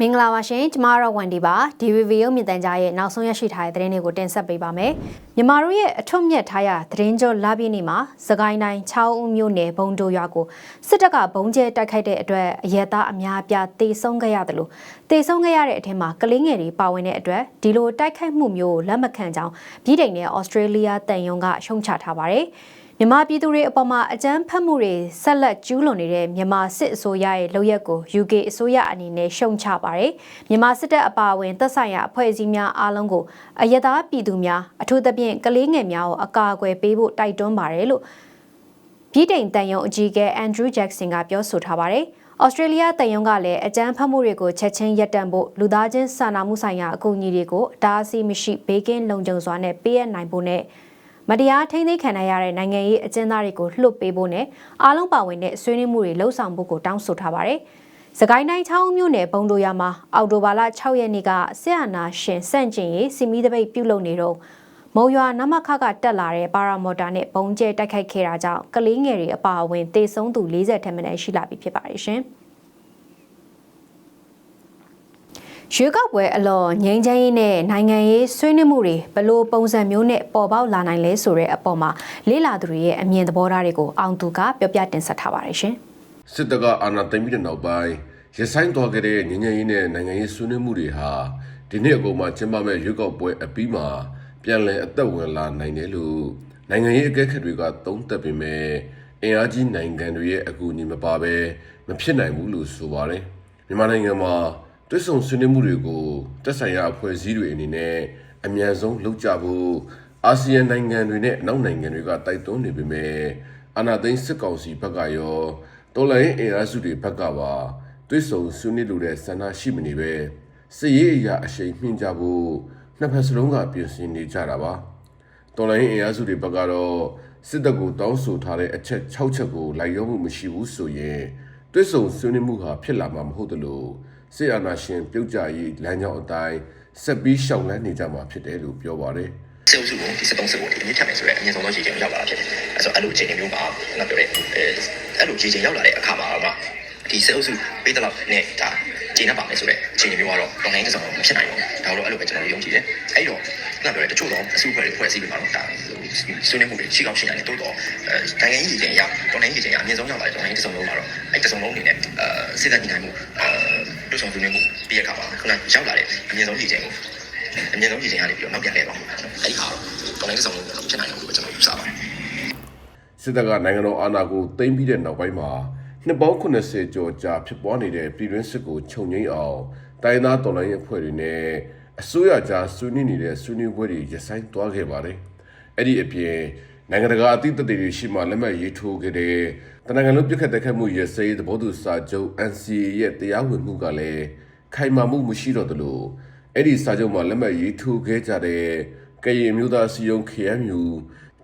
မင်္ဂလာပါရှင်ကျမတို့ဝန်ဒီပါ DVV ရုပ်မြင်သံကြားရဲ့နောက်ဆုံးရရှိထားတဲ့သတင်းတွေကိုတင်ဆက်ပေးပါမယ်မြန်မာတို့ရဲ့အထွတ်မြတ်ထားရသတင်းကြောလာပြည့်နေ့မှာစကိုင်းတိုင်း6ဦးမြို့နယ်ဘုံတို့ရွာကိုစစ်တပ်ကဘုံကျဲတိုက်ခိုက်တဲ့အတွက်အရက်သားအများအပြားတေဆုံးခဲ့ရတယ်လို့တေဆုံးခဲ့ရတဲ့အထက်မှာကလေးငယ်တွေပါဝင်တဲ့အတွက်ဒီလိုတိုက်ခိုက်မှုမျိုးကိုလက်မခံကြောင်းပြည်ထိုင်နဲ့ဩစတြေးလျတန်ယုံကရှုံချထားပါတယ် မြန်မာပြည်သူတွေအပေါ်မှာအကြမ်းဖက်မှုတွေဆက်လက်ကျူးလွန်နေတဲ့မြန်မာစစ်အစိုးရရဲ့လုပ်ရက်ကို UK အစိုးရအနေနဲ့ရှုံချပါတယ်။မြန်မာစစ်တပ်အပါအဝင်သက်ဆိုင်ရာအဖွဲ့အစည်းများအားလုံးကိုအယက်သားပြည်သူများအထူးသဖြင့်ကလေးငယ်များကိုအကာအကွယ်ပေးဖို့တိုက်တွန်းပါတယ်လို့ပြည်တိန်တန်ယုံအကြီးအကဲအန်ဒရူးဂျက်ဆင်ကပြောဆိုထားပါတယ်။ဩစတြေးလျတန်ယုံကလည်းအကြမ်းဖက်မှုတွေကိုချက်ချင်းရပ်တန့်ဖို့လူသားချင်းစာနာမှုဆိုင်ရာအကူအညီတွေကိုအတားအဆီးမရှိဘေးကင်းလုံခြုံစွာနဲ့ပေးအပ်နိုင်ဖို့နဲ့ မတရားထိန်းသိမ်းခံရတဲ့နိုင်ငံရေးအကျဉ်းသားတွေကိုလှုပ်ပေးဖို့နဲ့အားလုံးပါဝင်တဲ့ဆွေးနွေးမှုတွေလှုပ်ဆောင်ဖို့ကိုတောင်းဆိုထားပါတယ်။စကိုင်းတိုင်းချောင်းမြို့နယ်ဘုံတို့ရမှာအော်တိုဘာလ6ရက်နေ့ကဆရာနာရှင်စန့်ကျင်ရေးစီမီတပိတ်ပြုလုပ်နေတော့မုံရွာနမခကတက်လာတဲ့ပါရာမော်တာနဲ့ဘုံကျဲတိုက်ခိုက်ခဲ့တာကြောင့်ကလေးငယ်တွေအပါအဝင်တေဆုံးသူ40ထက်မနည်းရှိလာပြီဖြစ်ပါတယ်ရှင်။ ရွေးကောက်ပွဲအလော်ငိမ့်ချမ်းရေးနဲ့နိုင်ငံရေးဆွေးနွေးမှုတွေဘလို့ပုံစံမျိုးနဲ့ပေါ်ပေါက်လာနိုင်လဲဆိုတဲ့အပေါ်မှာလေးလာသူတွေရဲ့အမြင်သဘောထားတွေကိုအောင်သူကပြောပြတင်ဆက်ထားပါတယ်ရှင်စစ်တပ်ကအာဏာသိမ်းပြီးတဲ့နောက်ပိုင်းရဆိုင်သွားခဲ့တဲ့ငញ្ញရင်နဲ့နိုင်ငံရေးဆွေးနွေးမှုတွေဟာဒီနေ့အကုန်မှာကျင်းပမဲ့ရွေးကောက်ပွဲအပြီးမှာပြန်လည်အသက်ဝင်လာနိုင်တယ်လို့နိုင်ငံရေးအကဲခတ်တွေကသုံးသပ်ပေမဲ့အင်အားကြီးနိုင်ငံတွေရဲ့အကူအညီမပါဘဲမဖြစ်နိုင်ဘူးလို့ဆိုပါတယ်မြန်မာနိုင်ငံမှာ တွစ်ဆုံဆွေးနွေးမှုတွေကိုတက်ဆိုင်ရာအဖွဲ့အစည်းတွေအနေနဲ့အမြန်ဆုံးလုပ်ကြဖို့အာဆီယံနိုင်ငံတွေနဲ့အနောက်နိုင်ငံတွေကတိုက်တွန်းနေပေမဲ့အာဏာသိမ်းစစ်ကောင်စီဘက်ကရောတော်လိုင်းအင်အားစုတွေဘက်ကပါတွစ်ဆုံဆွေးနွေးလိုတဲ့ဆန္ဒရှိမနေပဲစစ်ရေးအရာအရှိန်မြင့်ကြဖို့နှစ်ဖက်စလုံးကပြင်ဆင်နေကြတာပါတော်လိုင်းအင်အားစုတွေဘက်ကတော့စစ်တပ်ကိုတောင်းဆိုထားတဲ့အချက်6ချက်ကိုလိုက်ရောမှုမရှိဘူးဆိုရင်တွစ်ဆုံဆွေးနွေးမှုဟာဖြစ်လာမှာမဟုတ်သလို စစ်အာဏာရှင်ပြုတ်ကြရေးလမ်းကြောင်းအတိုင်းဆက်ပြီးရှောင်လန်းနေကြမှာဖြစ်တယ်လို့ပြောပါတယ်စေအုပ်စုကိုဒီစစ်တုံးစစ်ကိုဒီအမြင့်ထက်မယ်ဆိုတော့အမြင့်ဆုံးသောခြေချိန်ရောက်လာတာဖြစ်တယ်။အဲဆိုအဲ့လိုအခြေအနေမျိုးမှာငါပြောတဲ့အဲအဲ့လိုခြေချိန်ရောက်လာတဲ့အခါမှာတော့ဒီစေအုပ်စုပေးတဲ့လောက်နဲ့ဒါချိန်နဲ့ပါမယ်ဆိုတော့အခြေအနေမျိုးကတော့တော်နိုင်တဲ့ဆောင်မဖြစ်နိုင်ဘူး။ဒါတော့အဲ့လိုပဲကျွန်တော်တို့ယုံကြည်တယ်။အဲ့တော့ငါပြောတဲ့တချို့သောအစုအဖွဲ့တွေဖွဲ့စည်းပြီးမှတော့ဒါဆွေးနွေးမှုတွေရှိကောင်းရှိနိုင်တယ်တိုးတော့အဲနိုင်ငံရေးချိန်ရတော်နိုင်ရေးချိန်ရအမြင့်ဆုံးရောက်လာတဲ့တော်နိုင်တဲ့ဆောင်လုံးမှာတော့အဲ့တဆောင်လုံးအနေနဲ့အဲစစ်တပ်ညီနိုင်မှုအဲ လူဆောင်ဆွေးနွေးမှုပြီးရခါပါခုနရောက်လာတဲ့အမြင့်ဆုံးရေးချိန်ကိုအမြင့်ဆုံးရေးချိန်ကနေပြီးတော့နောက်ပြန်လဲတော့အဲ့ဒီဟာတော့တော်လိုင်းဆောင်လို့ဖြစ်နိုင်တယ်လို့ကျွန်တော်ယူဆပါတယ်စစ်တပ်ကနိုင်ငံတော်အာဏာကိုသိမ်းပြီးတဲ့နောက်ပိုင်းမှာနှစ်ပေါင်း80ကျော်ကြာဖြစ်ပွားနေတဲ့ပြည်တွင်းစစ်ကိုခြုံငိမ့်အောင်တိုင်းသားတော်လှန်ရေးအဖွဲ့တွေနဲ့အစိုးရကြားဆွေးနွေးနေတဲ့ဆွေးနွေးပွဲတွေရဆိုင်သွားခဲ့ပါတယ်။အဲ့ဒီအပြင် နိုင်ငံတကာအသီးသတွေရှိမှလက်မှတ်ရေးထိုးခဲ့တဲ့တနင်္ဂနွေပြစ်ခတ်တိုက်ခတ်မှုရစဲသဘောတူစာချုပ် NCA ရဲ့တရားဝင်မှုကလည်းခိုင်မာမှုမရှိတော့သလိုအဲ့ဒီစာချုပ်မှာလက်မှတ်ရေးထိုးခဲ့ကြတဲ့ကရင်မျိုးသားစီယုံ KMU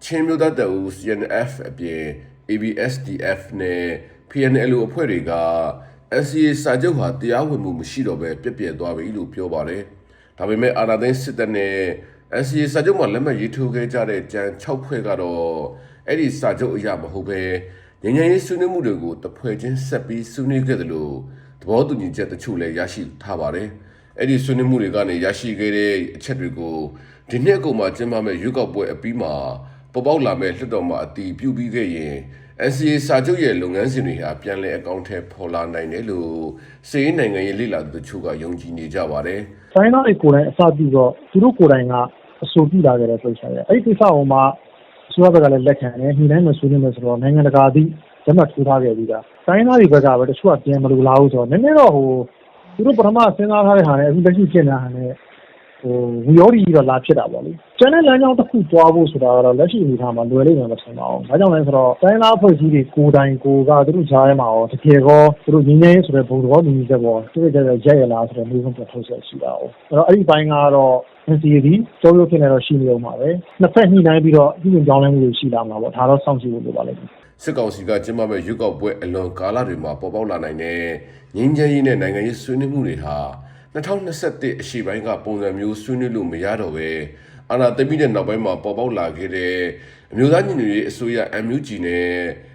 ချင်းမျိုးသားတပ်ဦး CNF အပြင် ABSDF နဲ့ PNL အဖွဲ့တွေက NCA စာချုပ်ဟာတရားဝင်မှုမရှိတော့ဘဲပြက်ပြက်သွားပြီလို့ပြောပါတယ်။ဒါပေမဲ့အာဏာသိမ်းစစ်တပ်နဲ့ NCA စာချုပ်မှာလက်မှတ်ရေးထိုးခဲ့ကြတဲ့ကြံ6ဖွဲ့ကတော့အဲ့ဒီစာချုပ်အရမဟုတ်ဘဲငញ្ញရေးဆွေးနွေးမှုတွေကိုတဖွဲ့ချင်းဆက်ပြီးဆွေးနွေးခဲ့တယ်လို့သဘောတူညီချက်တချို့လည်းရရှိထားပါတယ်။အဲ့ဒီဆွေးနွေးမှုတွေကနေရရှိခဲ့တဲ့အချက်တွေကိုဒီနှစ်အကုန်မှာကျင်းပမဲ့ရွေးကောက်ပွဲအပြီးမှာပေါ်ပေါက်လာမဲ့လွှတ်တော်မှာအတီးပြုပြီးခဲ့ရင် NCA စာချုပ်ရဲ့လုပ်ငန်းစဉ်တွေဟာပြန်လည်အကောင့်ထဲပေါ်လာနိုင်တယ်လို့စီးရင်နိုင်ငံရေးလေ့လာသူတို့ကယုံကြည်နေကြပါတယ်။ဆိုင်းသားတွေကိုယ်တိုင်အစပြုတော့သူတို့ကိုယ်တိုင်က အဆိုပြုလာကြတဲ့ကိစ္စရဲ့အဲ့ဒီကိစ္စကိုမှအစိုးရဘက်ကလည်းလက်ခံတယ်ညှိနှိုင်းမဆွေးနွေးမယ်ဆိုတော့နိုင်ငံတကာသည့်လက်မှတ်ထိုးထားခဲ့ပြီးသားဆိုင်းသားတွေဘက်ကပဲတချို့ကပြန်မလို့လာဘူးဆိုတော့နည်းနည်းတော့ဟိုသူတို့ပထမစဉ်းစားထားတဲ့ဟာနဲ့အခုလက်ရှိပြင်နေတာဟာနဲ့ဟိုဝီယောဒီကြီးတော့လာဖြစ်တာပေါ့လေကျန်တဲ့လမ်းကြောင်းတစ်ခုသွားဖို့ဆိုတာကတော့လက်ရှိအနေအထားမှာလွယ်လိမ့်မယ်မထင်ပါဘူး။ဒါကြောင့်လဲဆိုတော့တိုင်းသားအဖွဲ့အစည်းတွေကိုယ်တိုင်ကိုယ်ကသူတို့ကြားထဲမှာရောတကယ်ကောသူတို့ငင်းငင်းဆိုတဲ့ဘုံတော်လူကြီးချက်ပေါ်သူတို့ကြတဲ့ရက်ရလားဆိုတဲ့မျိုးစုံပြထုတ်ဆက်ရှိတာ哦။အဲ့တော့အဲ့ဒီဘိုင်းကတော့ NCA ဒီကြောရုပ်ဖြစ်နေတော့ရှိနေအောင်ပါပဲ။နှစ်ဖက်ညှိနှိုင်းပြီးတော့ပြည်ကြောင်းလဲမှုတွေရှိလာမှာပေါ့။ဒါတော့စောင့်ကြည့်ဖို့လိုပါလိမ့်မယ်။စစ်ကောင်စီကကျင်းပမဲ့ရွေးကောက်ပွဲအလွန်ကာလတွေမှာပေါ်ပေါက်လာနိုင်တဲ့ငင်းချမ်းရေးနဲ့နိုင်ငံရေးဆွေးနွေးမှုတွေဟာ2021အရှိပိုင်းကပုံစံမျိုးဆွေးနွေးလို့မရတော့ပဲအာဏာသိမ်းပြီးတဲ့နောက်ပိုင်းမှာပေါ်ပေါက်လာခဲ့တဲ့အမျိုးသားညီညွတ်ရေးအစိုးရ MUG နဲ့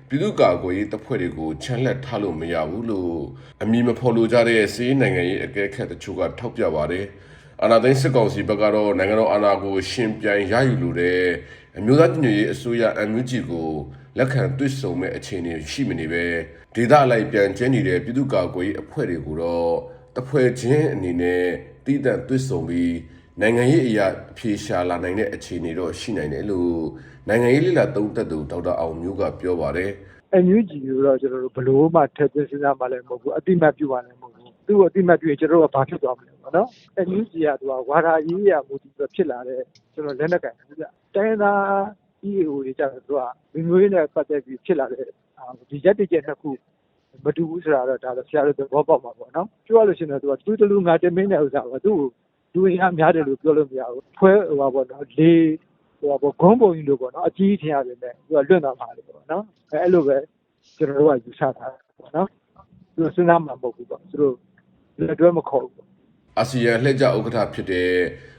ပြပြည်သူ့ကာကွယ်ရေးတပ်ဖွဲ့တွေကိုချန်လက်ထားလို့မရဘူးလို့အမည်မဖော်လိုကြတဲ့စီးနိုင်ငံရေးအကဲခတ်တချို့ကထောက်ပြပါတယ်။ အာဏာသိမ်းစစ်ကောင်စီဘက်ကတော့နိုင်ငံတော်အာဏာကိုရှင်ပြိုင်ရယူလိုတဲ့အမျိုးသားညီညွတ်ရေးအစိုးရ MUG ကိုလက်ခံတွေ့ဆုံမဲ့အခြေအနေရှိမနေပဲဒေသအလိုက်ပြန်ကျင်းနေတဲ့ပြည်သူ့ကာကွယ်ရေးအဖွဲ့တွေကိုတော့တဖွဲ့ချင်းအနေနဲ့တည်တံ့တွေ့ဆုံပြီးနိုင်ငံရေးအရာအဖြေရှာလာနိုင်တဲ့အခြေအနေတော့ရှိနိုင်တယ်လို့နိုင်ငံရေးလိလာသုံးသက်သူဒေါက်တာအောင်မျိုးကပြောပါတယ် NUG ကိုတော့ကျွန်တော်တို့ဘလို့မှထည့်သွင်းစဉ်းစားမှလည်းမဟုတ်ဘူးအတိမတ်ပြုပါလည်းမဟုတ်ဘူး သူ့ကိုအတိမတ်ပြုရင်ကျွန်တော်တို့ကဘာဖြစ်သွားမလဲပေါ့နော် NUG ကသူကဝါဒရေးရမူတည်ပြီးဖြစ်လာတဲ့ကျွန်တော်လက်နက်ကင်ဘူးဗျတိုင်းသား EAO တွေကြတော့သူကမိမျိုးရေးနဲ့ပတ်သက်ပြီးဖြစ်လာတဲ့ဒီရက်တိကျနှစ်ခုမတူဘူးဆိုတာတော့ဒါတော့ဆရာတို့သဘောပေါက်ပါပေါ့နော်ပြောရလို့ရှိရင်တော့သူကတူးတလူငါတမင်းတဲ့ဥစ္စာကသူ့ကိုလူရင်းအများတယ်လို့ပြောလို့မရဘူးဖွဲဟိုပါပေါ့နော်လေဟိုပါပေါ့ဂုံးပုံကြီးလို့ပေါ့နော်အကြီးထင်ရတယ်နဲ့သူကလွတ်သွားပါလေပေါ့နော်အဲအဲ့လိုပဲကျွန်တော်တို့ကယူဆထားတာပေါ့နော်သူတို့စဉ်းစားမှာမဟုတ်ဘူးပေါ့သူတို့ လက်တွဲမခေါ်ဘူးပေါ့အာဆီယံလှည့်ကျဥက္ကဋ္ဌဖြစ်တဲ့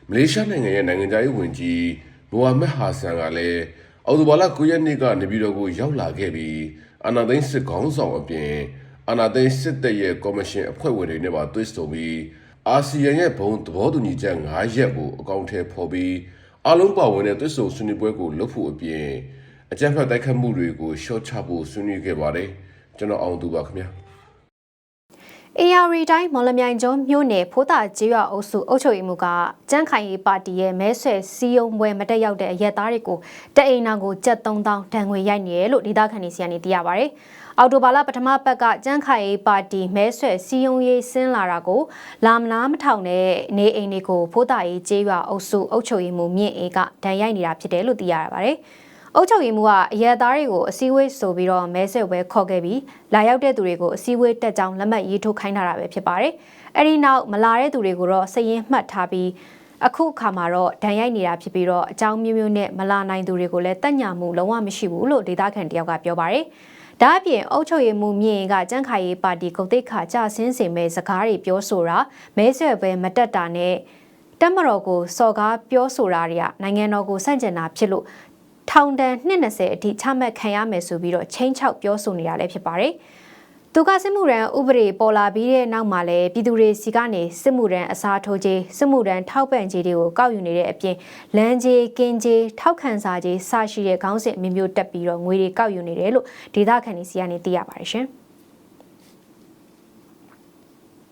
မလေးရှားနိုင်ငံရဲ့နိုင်ငံသားရေးဝန်ကြီးမိုဟာမက်ဟာဆန်ကလည်းအော်တိုဘာလ9ရက်နေ့ကနေပြည်တော်ကိုရောက်လာခဲ့ပြီးအာနာသိန်းစစ်ခေါင်းဆောင်အပြင်အာနာသိန်းစစ်တပ်ရဲ့ကော်မရှင်အဖွဲ့ဝင်တွေနဲ့ပါတွေ့ဆုံပြီးအာဆီယံရဲ့ဘုံသဘောတူညီချက်9ရက်ကိုအကောင့်ထဲဖော်ပြီးအလုံးပါဝင်တဲ့တွေ့ဆုံဆွေးနွေးပွဲကိုလုပ်ဖို့အပြင်အကြမ်းဖက်တိုက်ခတ်မှုတွေကိုရှော့ချဖို့ဆွေးနွေးခဲ့ပါတယ်ကျွန်တော်အောင်သူပါခင်ဗျာ AR တိုင်းမော်လမြိုင်ကျွန်းမြို့နယ်ဖိုးတာကျေးရွာအုပ်စုအုပ်ချုပ်ရေးမှူးကကြန့်ခိုင်ရေးပါတီရဲ့မဲဆွယ်စီယုံပွဲမတက်ရောက်တဲ့အရက်သားတွေကိုတအိမ်နာကိုကျပ်3000တန်ငွေရိုက်နေတယ်လို့ဒေသခံတွေစီကနေသိရပါဗျ။အော်တိုဘာလပထမပတ်ကကြန့်ခိုင်ရေးပါတီမဲဆွယ်စီယုံရေးဆင်းလာတာကိုလာမလားမထောင်တဲ့နေအိမ်တွေကိုဖိုးတာရေးကျေးရွာအုပ်စုအုပ်ချုပ်ရေးမှူးမြင့်အေးကဒဏ်ရိုက်နေတာဖြစ်တယ်လို့သိရတာပါဗျ။ အုပ်ချုပ်ရေးမှူးကအရက်သားတွေကိုအစည်းအဝေးဆိုပြီးတော့မဲဆွယ်ပွဲခေါ်ခဲ့ပြီးလာရောက်တဲ့သူတွေကိုအစည်းအဝေးတက်ကြောင်းလက်မှတ်ရေးထိုးခိုင်းထားတာပဲဖြစ်ပါတယ်။အဲဒီနောက်မလာတဲ့သူတွေကိုတော့စည်ရင်မှတ်ထားပြီးအခုအခါမှာတော့ဒဏ်ရိုက်နေတာဖြစ်ပြီးတော့အကြောင်းမျိုးမျိုးနဲ့မလာနိုင်သူတွေကိုလည်းတက်ညာမှုလုံးဝမရှိဘူးလို့ဒေသခံတယောက်ကပြောပါတယ်။ဒါအပြင်အုပ်ချုပ်ရေးမှူးမြင့်ကကြန့်ခိုင်ရေးပါတီဂုတ်တိတ်ခါကြဆင်းစင်မဲ့စကားတွေပြောဆိုတာမဲဆွယ်ပွဲမတက်တာနဲ့တက်မတော်ကိုစော်ကားပြောဆိုတာတွေကနိုင်ငံတော်ကိုစန့်ကျင်တာဖြစ်လို့ ထောင်ဒဏ်220အထိချမှတ်ခံရမယ်ဆိုပြီးတော့ချင်းချောက်ပြောဆိုနေတာလည်းဖြစ်ပါတယ်။သူကစစ်မှုရန်ဥပဒေပေါ်လာပြီးတဲ့နောက်မှာလည်းပြည်သူတွေစီကနေစစ်မှုရန်အစားထိုးခြင်းစစ်မှုရန်ထောက်ပံ့ခြင်းတွေကိုကောက်ယူနေတဲ့အပြင်လမ်းကြီးကင်းကြီးထောက်ခံစာကြီးစရှိတဲ့ခေါင်းစဉ်အမျိုးမျိုးတက်ပြီးတော့ငွေတွေကောက်ယူနေတယ်လို့ဒေသခံတွေစီကနေသိရပါတယ်ရှင်။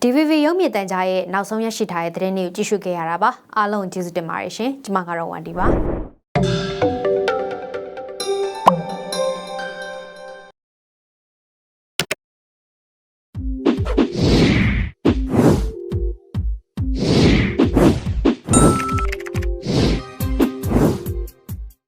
DVV ရုပ်မြင်တန်ကြားရဲ့နောက်ဆုံးရရှိထားတဲ့သတင်းတွေကိုကြည့်ရှုခဲ့ရတာပါအားလုံးကျေးဇူးတင်ပါတယ်ရှင်ကျွန်မကတော့ဝန်ဒီပါ